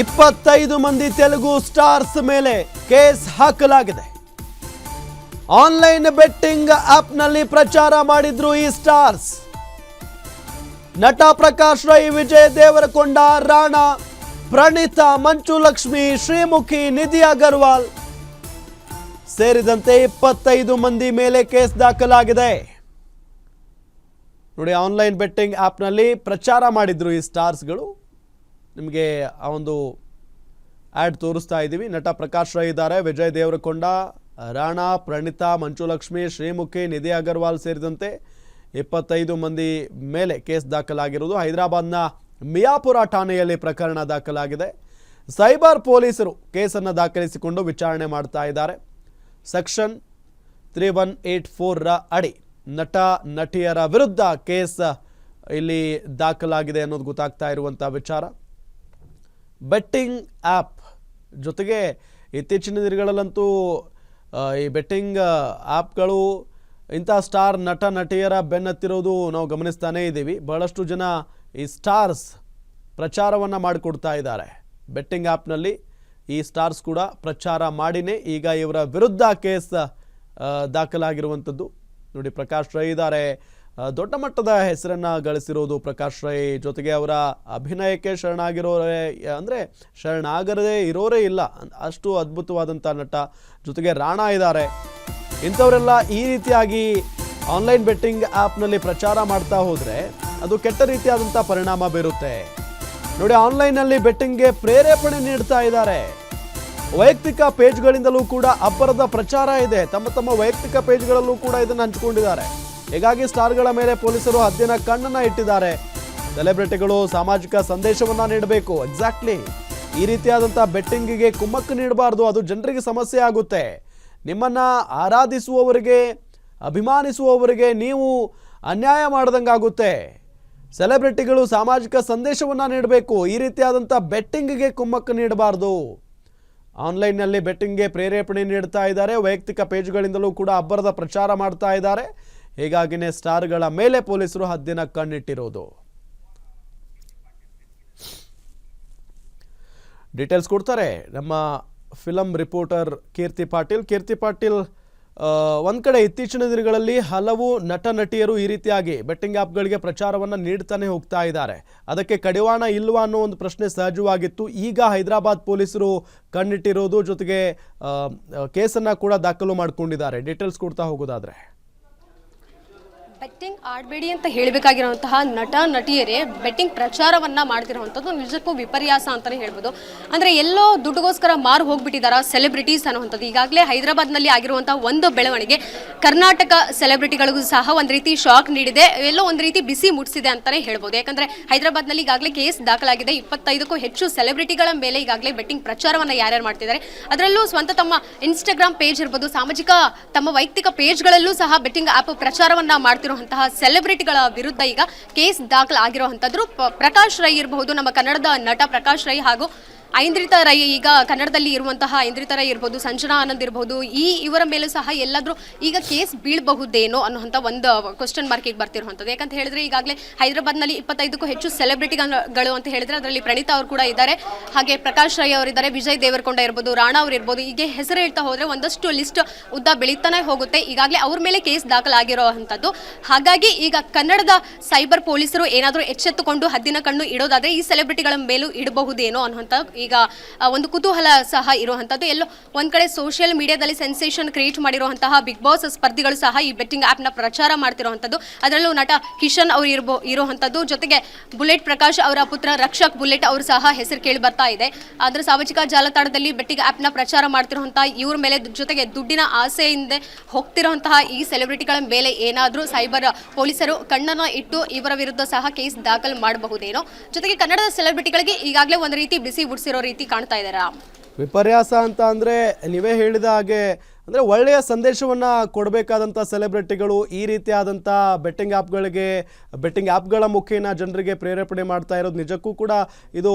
ಇಪ್ಪತ್ತೈದು ಮಂದಿ ತೆಲುಗು ಸ್ಟಾರ್ಸ್ ಮೇಲೆ ಕೇಸ್ ಹಾಕಲಾಗಿದೆ. ಆನ್ಲೈನ್ ಬೆಟ್ಟಿಂಗ್ ಆಪ್ನಲ್ಲಿ ಪ್ರಚಾರ ಮಾಡಿದ್ರು ಈ ಸ್ಟಾರ್ಸ್. ನಟ ಪ್ರಕಾಶ್ ರೈ, ವಿಜಯ್ ದೇವರಕೊಂಡ, ರಾಣಾ, ಪ್ರಣೀತಾ, ಮಂಚು ಲಕ್ಷ್ಮಿ, ಶ್ರೀಮುಖಿ, ನಿಧಿ ಅಗರ್ವಾಲ್ ಸೇರಿದಂತೆ ಇಪ್ಪತ್ತೈದು ಮಂದಿ ಮೇಲೆ ಕೇಸ್ ದಾಖಲಾಗಿದೆ. ನೋಡಿ, ಆನ್ಲೈನ್ ಬೆಟ್ಟಿಂಗ್ ಆ್ಯಪ್ನಲ್ಲಿ ಪ್ರಚಾರ ಮಾಡಿದ್ರು ಈ ಸ್ಟಾರ್ಸ್ಗಳು. ನಿಮಗೆ ಆ ಒಂದು ಆ್ಯಡ್ ತೋರಿಸ್ತಾ ಇದ್ದೀವಿ. ನಟ ಪ್ರಕಾಶ್ ರೈ ಇದ್ದಾರೆ. ವಿಜಯ್ ದೇವರಕೊಂಡ, ರಾಣಾ, ಪ್ರಣೀತಾ ಮಂಜುಲಕ್ಷ್ಮಿ ಶ್ರೀಮುಖಿ, ನಿಧಿ ಅಗರ್ವಾಲ್ ಸೇರಿದಂತೆ ಇಪ್ಪತ್ತೈದು ಮಂದಿ ಮೇಲೆ ಕೇಸ್ ದಾಖಲಾಗಿರುವುದು. ಹೈದರಾಬಾದ್ನ ಮಿಯಾಪುರ ಠಾಣೆಯಲ್ಲಿ ಪ್ರಕರಣ ದಾಖಲಾಗಿದೆ. ಸೈಬರ್ ಪೊಲೀಸರು ಕೇಸನ್ನು ದಾಖಲಿಸಿಕೊಂಡು ವಿಚಾರಣೆ ಮಾಡ್ತಾ ಇದ್ದಾರೆ. ಸೆಕ್ಷನ್ ತ್ರೀ ಒನ್ ಏಟ್ ಫೋರ್ರ ಅಡಿ ನಟ, ನಟಿಯರ ವಿರುದ್ಧ ಕೇಸ್ ಇಲ್ಲಿ ದಾಖಲಾಗಿದೆ ಅನ್ನೋದು ಗೊತ್ತಾಗ್ತಾ ಇರುವಂಥ ವಿಚಾರ. ಬೆಟ್ಟಿಂಗ್ ಆ್ಯಪ್ ಜೊತೆಗೆ ಇತ್ತೀಚಿನ ದಿನಗಳಲ್ಲಂತೂ ಈ ಬೆಟ್ಟಿಂಗ್ ಆ್ಯಪ್ಗಳು ಇಂಥ ಸ್ಟಾರ್ ನಟ, ನಟಿಯರ ಬೆನ್ನತ್ತಿರೋದು ನಾವು ಗಮನಿಸ್ತಾನೇ ಇದ್ದೀವಿ. ಬಹಳಷ್ಟು ಜನ ಈ ಸ್ಟಾರ್ಸ್ ಪ್ರಚಾರವನ್ನು ಮಾಡಿಕೊಡ್ತಾ ಇದ್ದಾರೆ. ಬೆಟ್ಟಿಂಗ್ ಆ್ಯಪ್ನಲ್ಲಿ ಈ ಸ್ಟಾರ್ಸ್ ಕೂಡ ಪ್ರಚಾರ ಮಾಡಿನೇ ಈಗ ಇವರ ವಿರುದ್ಧ ಕೇಸ್ ದಾಖಲಾಗಿರುವಂಥದ್ದು. ನೋಡಿ, ಪ್ರಕಾಶ್ ರೈ ಇದ್ದಾರೆ. ದೊಡ್ಡ ಮಟ್ಟದ ಹೆಸರನ್ನ ಗಳಿಸಿರೋದು ಪ್ರಕಾಶ್ ರೈ. ಜೊತೆಗೆ ಅವರ ಅಭಿನಯಕ್ಕೆ ಶರಣಾಗಿರೋರೇ, ಅಂದರೆ ಶರಣಾಗರದೇ ಇರೋರೇ ಇಲ್ಲ. ಅಷ್ಟು ಅದ್ಭುತವಾದಂಥ ನಟ. ಜೊತೆಗೆ ರಾಣಾ ಇದ್ದಾರೆ. ಇಂಥವರೆಲ್ಲ ಈ ರೀತಿಯಾಗಿ ಆನ್ಲೈನ್ ಬೆಟ್ಟಿಂಗ್ ಆ್ಯಪ್ನಲ್ಲಿ ಪ್ರಚಾರ ಮಾಡ್ತಾ ಹೋದರೆ ಅದು ಕೆಟ್ಟ ರೀತಿಯಾದಂಥ ಪರಿಣಾಮ ಬೀರುತ್ತೆ. ನೋಡಿ, ಆನ್ಲೈನ್ನಲ್ಲಿ ಬೆಟ್ಟಿಂಗ್ಗೆ ಪ್ರೇರೇಪಣೆ ನೀಡ್ತಾ ಇದ್ದಾರೆ. ವೈಯಕ್ತಿಕ ಪೇಜ್ಗಳಿಂದಲೂ ಕೂಡ ಅಬ್ಬರದ ಪ್ರಚಾರ ಇದೆ. ತಮ್ಮ ತಮ್ಮ ವೈಯಕ್ತಿಕ ಪೇಜ್ಗಳಲ್ಲೂ ಕೂಡ ಇದನ್ನು ಹಂಚಿಕೊಂಡಿದ್ದಾರೆ. ಹೀಗಾಗಿ ಸ್ಟಾರ್ಗಳ ಮೇಲೆ ಪೊಲೀಸರು ಹದ್ದಿನ ಕಣ್ಣನ್ನ ಇಟ್ಟಿದ್ದಾರೆ. ಸೆಲೆಬ್ರಿಟಿಗಳು ಸಾಮಾಜಿಕ ಸಂದೇಶವನ್ನ ನೀಡಬೇಕು. ಎಕ್ಸಾಕ್ಟ್ಲಿ ಈ ರೀತಿಯಾದಂಥ ಬೆಟ್ಟಿಂಗಿಗೆ ಕುಮ್ಮಕ್ಕು ನೀಡಬಾರ್ದು. ಅದು ಜನರಿಗೆ ಸಮಸ್ಯೆ ಆಗುತ್ತೆ. ನಿಮ್ಮನ್ನ ಆರಾಧಿಸುವವರಿಗೆ, ಅಭಿಮಾನಿಸುವವರಿಗೆ ನೀವು ಅನ್ಯಾಯ ಮಾಡ್ದಂಗಾಗುತ್ತೆ. ಸೆಲೆಬ್ರಿಟಿಗಳು ಸಾಮಾಜಿಕ ಸಂದೇಶವನ್ನ ನೀಡಬೇಕು. ಈ ರೀತಿಯಾದಂಥ ಬೆಟ್ಟಿಂಗಿಗೆ ಕುಮ್ಮಕ್ಕು ನೀಡಬಾರ್ದು. ಆನ್ಲೈನ್ನಲ್ಲಿ ಬೆಟ್ಟಿಂಗ್ಗೆ ಪ್ರೇರೇಪಣೆ ನೀಡ್ತಾ ಇದ್ದಾರೆ. ವೈಯಕ್ತಿಕ ಪೇಜ್ಗಳಿಂದಲೂ ಕೂಡ ಅಬ್ಬರದ ಪ್ರಚಾರ ಮಾಡ್ತಾ ಇದ್ದಾರೆ. ಹೀಗಾಗಿನೇ ಸ್ಟಾರ್ಗಳ ಮೇಲೆ ಪೊಲೀಸರು ಹದ್ದಿನ ಕಣ್ಣಿಟ್ಟಿರೋದು. ಡೀಟೇಲ್ಸ್ ಕೊಡ್ತಾರೆ ನಮ್ಮ ಫಿಲಂ ರಿಪೋರ್ಟರ್ ಕೀರ್ತಿ ಪಾಟೀಲ್. ಕೀರ್ತಿ ಪಾಟೀಲ್ ಒಂದು ಕಡೆ ಇತ್ತೀಚಿನ ದಿನಗಳಲ್ಲಿ ಹಲವು ನಟ ನಟಿಯರು ಈ ರೀತಿಯಾಗಿ ಬೆಟ್ಟಿಂಗ್ ಆ್ಯಪ್ಗಳಿಗೆ ಪ್ರಚಾರವನ್ನು ನೀಡ್ತಾನೆ ಹೋಗ್ತಾ ಇದ್ದಾರೆ. ಅದಕ್ಕೆ ಕಡಿವಾಣ ಇಲ್ವಾ ಅನ್ನೋ ಒಂದು ಪ್ರಶ್ನೆ ಸಹಜವಾಗಿತ್ತು. ಈಗ ಹೈದರಾಬಾದ್ ಪೊಲೀಸರು ಕಣ್ಣಿಟ್ಟಿರೋದು ಜೊತೆಗೆ ಕೇಸನ್ನ ಕೂಡ ದಾಖಲು ಮಾಡ್ಕೊಂಡಿದ್ದಾರೆ. ಡೀಟೇಲ್ಸ್ ಕೊಡ್ತಾ ಹೋಗೋದಾದ್ರೆ. ಬೆಟ್ಟಿಂಗ್ ಆಡಬೇಡಿ ಅಂತ ಹೇಳಬೇಕಾಗಿರುವಂತಹ ನಟ, ನಟಿಯರೇ ಬೆಟ್ಟಿಂಗ್ ಪ್ರಚಾರವನ್ನ ಮಾಡ್ತಿರುವಂಥದ್ದು ನಿಜಕ್ಕೂ ವಿಪರ್ಯಾಸ ಅಂತಾನೆ ಹೇಳ್ಬೋದು. ಅಂದ್ರೆ ಎಲ್ಲೋ ದುಡ್ಡುಗೋಸ್ಕರ ಮಾರು ಹೋಗ್ಬಿಟ್ಟಿದಾರ ಸೆಲೆಬ್ರಿಟೀಸ್ ಅನ್ನುವಂಥದ್ದು. ಈಗಾಗಲೇ ಹೈದರಾಬಾದ್ನಲ್ಲಿ ಆಗಿರುವಂತಹ ಒಂದು ಬೆಳವಣಿಗೆ ಕರ್ನಾಟಕ ಸೆಲೆಬ್ರಿಟಿಗಳಿಗೂ ಸಹ ಒಂದು ರೀತಿ ಶಾಕ್ ನೀಡಿದೆ. ಎಲ್ಲೋ ಒಂದು ರೀತಿ ಬಿಸಿ ಮುಟ್ಟಿಸಿದೆ ಅಂತಾನೆ ಹೇಳ್ಬೋದು. ಯಾಕಂದ್ರೆ ಹೈದರಾಬಾದ್ನಲ್ಲಿ ಈಗಾಗಲೇ ಕೇಸ್ ದಾಖಲಾಗಿದೆ. ಇಪ್ಪತ್ತೈದಕ್ಕೂ ಹೆಚ್ಚು ಸೆಲೆಬ್ರಿಟಿಗಳ ಮೇಲೆ ಈಗಾಗಲೇ ಬೆಟ್ಟಿಂಗ್ ಪ್ರಚಾರವನ್ನ ಯಾರ್ಯಾರು ಮಾಡ್ತಿದ್ದಾರೆ. ಅದರಲ್ಲೂ ಸ್ವಂತ ತಮ್ಮ ಇನ್ಸ್ಟಾಗ್ರಾಮ್ ಪೇಜ್ ಇರ್ಬೋದು, ಸಾಮಾಜಿಕ ತಮ್ಮ ವೈಯಕ್ತಿಕ ಪೇಜ್ಗಳಲ್ಲೂ ಸಹ ಬೆಟ್ಟಿಂಗ್ ಆಪ್ ಪ್ರಚಾರವನ್ನ ಮಾಡ್ತಿರುವಂತಹ ಸೆಲೆಬ್ರಿಟಿಗಳ ವಿರುದ್ಧ ಈಗ ಕೇಸ್ ದಾಖಲಾಗಿರುವಂತದ್ರು ಪ್ರಕಾಶ್ ರೈ ಇರಬಹುದು, ನಮ್ಮ ಕನ್ನಡದ ನಟ ಪ್ರಕಾಶ್ ರೈ ಹಾಗೂ ಐಂದ್ರಿತಾ ರೈ ಈಗ ಕನ್ನಡದಲ್ಲಿ ಇರುವಂತಹ ಐಂದ್ರಿತರ ರೈ ಇರ್ಬೋದು, ಸಂಜನಾ ಆನಂದ್ ಇರ್ಬೋದು, ಈ ಇವರ ಮೇಲೂ ಸಹ ಎಲ್ಲಾದರೂ ಈಗ ಕೇಸ್ ಬೀಳಬಹುದೇನೋ ಅನ್ನುವಂಥ ಒಂದು ಕ್ವಶನ್ ಮಾರ್ಕ್ ಈಗ ಬರ್ತಿರುವಂಥದ್ದು. ಯಾಕಂತ ಹೇಳಿದ್ರೆ ಈಗಾಗಲೇ ಹೈದರಾಬಾದ್ನಲ್ಲಿ ಇಪ್ಪತ್ತೈದಕ್ಕೂ ಹೆಚ್ಚು ಸೆಲೆಬ್ರಿಟಿಗಳು ಅಂತ ಹೇಳಿದ್ರೆ ಅದರಲ್ಲಿ ಪ್ರಣೀತಾ ಅವರು ಕೂಡ ಇದ್ದಾರೆ. ಹಾಗೆ ಪ್ರಕಾಶ್ ರೈ ಅವರಿದ್ದಾರೆ ವಿಜಯ್ ದೇವರಕೊಂಡ ಇರ್ಬೋದು, ರಾಣಾ ಅವರು ಇರ್ಬೋದು, ಹೀಗೆ ಹೆಸರು ಹೇಳ್ತಾ ಹೋದರೆ ಒಂದಷ್ಟು ಲಿಸ್ಟ್ ಉದ್ದ ಬೆಳೀತಾನೆ ಹೋಗುತ್ತೆ. ಈಗಾಗಲೇ ಅವ್ರ ಮೇಲೆ ಕೇಸ್ ದಾಖಲಾಗಿರುವಂಥದ್ದು. ಹಾಗಾಗಿ ಈಗ ಕನ್ನಡದ ಸೈಬರ್ ಪೊಲೀಸರು ಏನಾದರೂ ಎಚ್ಚೆತ್ತುಕೊಂಡು ಹದ್ದಿನ ಕಣ್ಣು ಇಡೋದಾದರೆ ಈ ಸೆಲೆಬ್ರಿಟಿಗಳ ಮೇಲೂ ಇಡಬಹುದೇನೋ ಅನ್ನುವಂಥ ಈಗ ಒಂದು ಕುತೂಹಲ ಸಹ ಇರುವಂಥದ್ದು. ಎಲ್ಲೋ ಒಂದ್ ಕಡೆ ಸೋಷಿಯಲ್ ಮೀಡಿಯಾದಲ್ಲಿ ಸೆನ್ಸೇಷನ್ ಕ್ರಿಯೇಟ್ ಮಾಡಿರುವಂತಹ ಬಿಗ್ ಬಾಸ್ ಸ್ಪರ್ಧಿಗಳು ಸಹ ಈ ಬೆಟ್ಟಿಂಗ್ ಆಪ್ನ ಪ್ರಚಾರ ಮಾಡ್ತಿರುವಂಥದ್ದು. ಅದರಲ್ಲೂ ನಟ ಕಿಶನ್ ಅವರು ಇರ್ಬೋ, ಇರುವಂಥದ್ದು. ಜೊತೆಗೆ ಬುಲೆಟ್ ಪ್ರಕಾಶ್ ಅವರ ಪುತ್ರ ರಕ್ಷಕ್ ಬುಲೆಟ್ ಅವರು ಸಹ ಹೆಸರು ಕೇಳಿ ಬರ್ತಾ ಇದೆ. ಆದ್ರೆ ಸಾಮಾಜಿಕ ಜಾಲತಾಣದಲ್ಲಿ ಬೆಟ್ಟಿಂಗ್ನ ಪ್ರಚಾರ ಮಾಡ್ತಿರುವಂತಹ ಇವ್ರ ಮೇಲೆ ಜೊತೆಗೆ ದುಡ್ಡಿನ ಆಸೆಯಿಂದ ಹೋಗ್ತಿರುವಂತಹ ಈ ಸೆಲೆಬ್ರಿಟಿಗಳ ಮೇಲೆ ಏನಾದರೂ ಸೈಬರ್ ಪೊಲೀಸರು ಕಣ್ಣನ್ನ ಇಟ್ಟು ಇವರ ವಿರುದ್ಧ ಸಹ ಕೇಸ್ ದಾಖಲು ಮಾಡಬಹುದೇನೋ. ಜೊತೆಗೆ ಕನ್ನಡದ ಸೆಲೆಬ್ರಿಟಿಗಳಿಗೆ ಈಗಾಗಲೇ ಒಂದು ರೀತಿ ಬಿಸಿ ಮುಡಿಸಿರೋ ರೀತಿ ಕಾಣ್ತಾ ಇದ್ದಾರಾ? ವಿಪರ್ಯಾಸ ಅಂತ ಅಂದ್ರೆ ನೀವೇ ಹೇಳಿದ ಹಾಗೆ, ಅಂದರೆ ಒಳ್ಳೆಯ ಸಂದೇಶವನ್ನು ಕೊಡಬೇಕಾದಂಥ ಸೆಲೆಬ್ರಿಟಿಗಳು ಈ ರೀತಿಯಾದಂಥ ಬೆಟ್ಟಿಂಗ್ ಆ್ಯಪ್ಗಳಿಗೆ ಬೆಟ್ಟಿಂಗ್ ಆ್ಯಪ್ಗಳ ಮುಖೇನ ಜನರಿಗೆ ಪ್ರೇರೇಪಣೆ ಮಾಡ್ತಾ ಇರೋದು ನಿಜಕ್ಕೂ ಕೂಡ ಇದು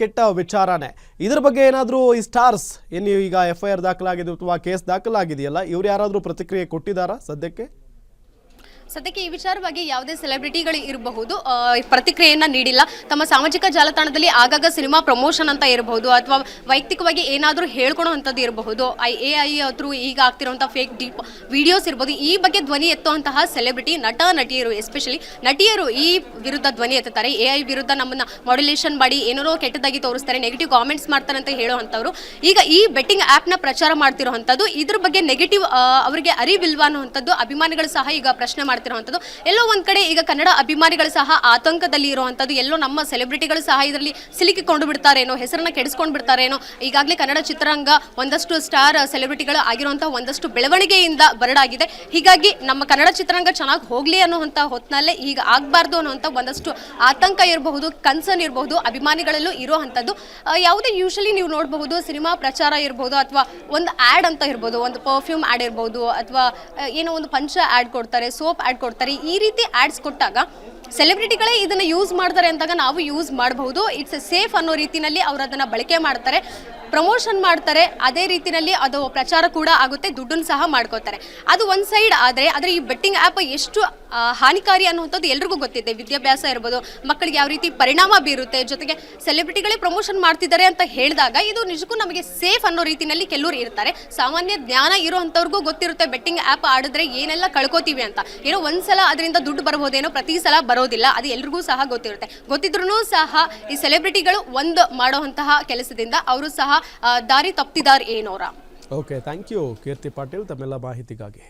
ಕೆಟ್ಟ ವಿಚಾರನೇ. ಇದ್ರ ಬಗ್ಗೆ ಏನಾದರೂ ಈ ಸ್ಟಾರ್ಸ್ ಏನು ಈಗ ಎಫ್ ಐ ಆರ್ ದಾಖಲಾಗಿದೆ ಅಥವಾ ಕೇಸ್ ದಾಖಲಾಗಿದೆಯಲ್ಲ, ಇವ್ರು ಯಾರಾದರೂ ಪ್ರತಿಕ್ರಿಯೆ ಕೊಟ್ಟಿದ್ದಾರಾ ಸದ್ಯಕ್ಕೆ? ಸದ್ಯಕ್ಕೆ ಈ ವಿಚಾರವಾಗಿ ಯಾವುದೇ ಸೆಲೆಬ್ರಿಟಿಗಳು ಇರಬಹುದು ಪ್ರತಿಕ್ರಿಯೆಯನ್ನ ನೀಡಿಲ್ಲ. ತಮ್ಮ ಸಾಮಾಜಿಕ ಜಾಲತಾಣದಲ್ಲಿ ಆಗಾಗ ಸಿನಿಮಾ ಪ್ರಮೋಷನ್ ಅಂತ ಇರಬಹುದು, ಅಥವಾ ವೈಯಕ್ತಿಕವಾಗಿ ಏನಾದರೂ ಹೇಳ್ಕೊಳುವಂಥದ್ದು ಇರಬಹುದು. ಐ, ಎ ಐ ಥ್ರೂ ಈಗ ಆಗ್ತಿರುವಂತಹ ಫೇಕ್ ಡೀಪ್ ವಿಡಿಯೋಸ್ ಇರ್ಬೋದು. ಈ ಬಗ್ಗೆ ಧ್ವನಿ ಎತ್ತುವಂತಹ ಸೆಲೆಬ್ರಿಟಿ ನಟ, ನಟಿಯರು ಎಸ್ಪೆಷಲಿ ನಟಿಯರು ಈ ವಿರುದ್ಧ ಧ್ವನಿ ಎತ್ತುತ್ತಾರೆ. ಎ ಐ ವಿರುದ್ಧ ನಮ್ಮನ್ನ ಮಾಡ್ಯುಲೇಷನ್ ಮಾಡಿ ಏನಾರೋ ಕೆಟ್ಟದಾಗಿ ತೋರಿಸ್ತಾರೆ ನೆಗೆಟಿವ್ ಕಾಮೆಂಟ್ಸ್ ಮಾಡ್ತಾರೆ ಅಂತ ಹೇಳುವಂಥವ್ರು ಈಗ ಈ ಬೆಟ್ಟಿಂಗ್ ಆ್ಯಪ್ನ ಪ್ರಚಾರ ಮಾಡ್ತಿರುವಂಥದ್ದು ಇದ್ರ ಬಗ್ಗೆ ನೆಗೆಟಿವ್ ಅವರಿಗೆ ಅರಿವಿಲ್ವಾ ಅನ್ನುವಂಥದ್ದು ಅಭಿಮಾನಿಗಳು ಸಹ ಈಗ ಪ್ರಶ್ನೆ ಮಾಡ್ತಿರುವಂಥದ್ದು. ಎಲ್ಲೋ ಒಂದ್ ಕಡೆ ಈಗ ಕನ್ನಡ ಅಭಿಮಾನಿಗಳು ಸಹ ಆತಂಕದಲ್ಲಿ ಇರುವಂಥದ್ದು. ಎಲ್ಲೋ ನಮ್ಮ ಸೆಲೆಬ್ರಿಟಿಗಳು ಸಹ ಇದರಲ್ಲಿ ಸಿಲುಕಿಕೊಂಡು ಬಿಡ್ತಾರೇನೋ, ಹೆಸರನ್ನ ಕೆಡಿಸ್ಕೊಂಡು ಬಿಡ್ತಾರೇನೋ. ಈಗಾಗಲೇ ಕನ್ನಡ ಚಿತ್ರರಂಗ ಒಂದಷ್ಟು ಸ್ಟಾರ್ ಸೆಲೆಬ್ರಿಟಿಗಳು ಆಗಿರುವಂತಹ ಒಂದಷ್ಟು ಬೆಳವಣಿಗೆಯಿಂದ ಬರಡಾಗಿದೆ. ಹೀಗಾಗಿ ನಮ್ಮ ಕನ್ನಡ ಚಿತ್ರರಂಗ ಚೆನ್ನಾಗಿ ಹೋಗ್ಲಿ ಅನ್ನುವಂಥ ಹೊತ್ತಿನಲ್ಲೇ ಈಗ ಆಗಬಾರ್ದು ಅನ್ನುವಂಥ ಒಂದಷ್ಟು ಆತಂಕ ಇರಬಹುದು, ಕನ್ಸರ್ನ್ ಇರಬಹುದು, ಅಭಿಮಾನಿಗಳಲ್ಲೂ ಇರುವಂಥದ್ದು ಯಾವುದೇ ಯೂಶಲಿ ನೀವು ನೋಡಬಹುದು, ಸಿನಿಮಾ ಪ್ರಚಾರ ಇರಬಹುದು ಅಥವಾ ಒಂದು ಆ್ಯಡ್ ಅಂತ ಇರ್ಬೋದು, ಒಂದು ಪರ್ಫ್ಯೂಮ್ ಆ್ಯಡ್ ಇರ್ಬೋದು ಅಥವಾ ಏನೋ ಒಂದು ಪಂಚ ಆ್ಯಡ್ ಕೊಡ್ತಾರೆ, ಸೋಪ್ ಆ್ಯಡ್ ಕೊಡ್ತಾರೆ ಈ ರೀತಿ ಆ್ಯಡ್ಸ್ ಕೊಟ್ಟಾಗ ಸೆಲೆಬ್ರಿಟಿಗಳೇ ಇದನ್ನು ಯೂಸ್ ಮಾಡ್ತಾರೆ ಅಂತಾಗ ನಾವು ಯೂಸ್ ಮಾಡಬಹುದು. ಇಟ್ಸ್ ಸೇಫ್ ಅನ್ನೋ ರೀತಿಯಲ್ಲಿ ಅವರು ಅದನ್ನು ಬಳಕೆ ಮಾಡ್ತಾರೆ. ಪ್ರಮೋಷನ್ ಮಾಡ್ತಾರೆ, ಅದೇ ರೀತಿಯಲ್ಲಿ ಅದು ಪ್ರಚಾರ ಕೂಡ ಆಗುತ್ತೆ, ದುಡ್ಡನ್ನು ಸಹ ಮಾಡ್ಕೋತಾರೆ ಅದು ಒಂದು ಸೈಡ್ ಆದರೆ ಆದರೆ ಈ ಬೆಟ್ಟಿಂಗ್ ಆ್ಯಪ್ ಎಷ್ಟು ಹಾನಿಕಾರಿ ಅನ್ನುವಂಥದ್ದು ಎಲ್ರಿಗೂ ಗೊತ್ತಿದೆ. ವಿದ್ಯಾಭ್ಯಾಸ ಇರ್ಬೋದು, ಮಕ್ಕಳಿಗೆ ಯಾವ ರೀತಿ ಪರಿಣಾಮ ಬೀರುತ್ತೆ, ಜೊತೆಗೆ ಸೆಲೆಬ್ರಿಟಿಗಳೇ ಪ್ರಮೋಷನ್ ಮಾಡ್ತಿದ್ದಾರೆ ಅಂತ ಹೇಳಿದಾಗ ಇದು ನಿಜಕ್ಕೂ ನಮಗೆ ಸೇಫ್ ಅನ್ನೋ ರೀತಿಯಲ್ಲಿ ಕೆಲವರು ಇರ್ತಾರೆ. ಸಾಮಾನ್ಯ ಜ್ಞಾನ ಇರುವಂಥವ್ರಿಗೂ ಗೊತ್ತಿರುತ್ತೆ ಬೆಟ್ಟಿಂಗ್ ಆ್ಯಪ್ ಆಡಿದ್ರೆ ಏನೆಲ್ಲ ಕಳ್ಕೊತೀವಿ ಅಂತ. ಏನೋ ಒಂದ್ಸಲ ಅದರಿಂದ ದುಡ್ಡು ಬರ್ಬೋದೇನೋ, ಪ್ರತಿ ಸಲ ಬರೋದಿಲ್ಲ, ಅದು ಎಲ್ರಿಗೂ ಸಹ ಗೊತ್ತಿರುತ್ತೆ. ಗೊತ್ತಿದ್ರೂ ಸಹ ಈ ಸೆಲೆಬ್ರಿಟಿಗಳು ಒಂದು ಮಾಡುವಂತಹ ಕೆಲಸದಿಂದ, ಅವರು ಸಹ ದಾರಿ ತಪ್ಪಿದ್ದಾರೆ ಏನೋರ okay thank you Keerthi Patil. ತಮ್ಮೆಲ್ಲ ಮಾಹಿತಿಗಾಗಿ.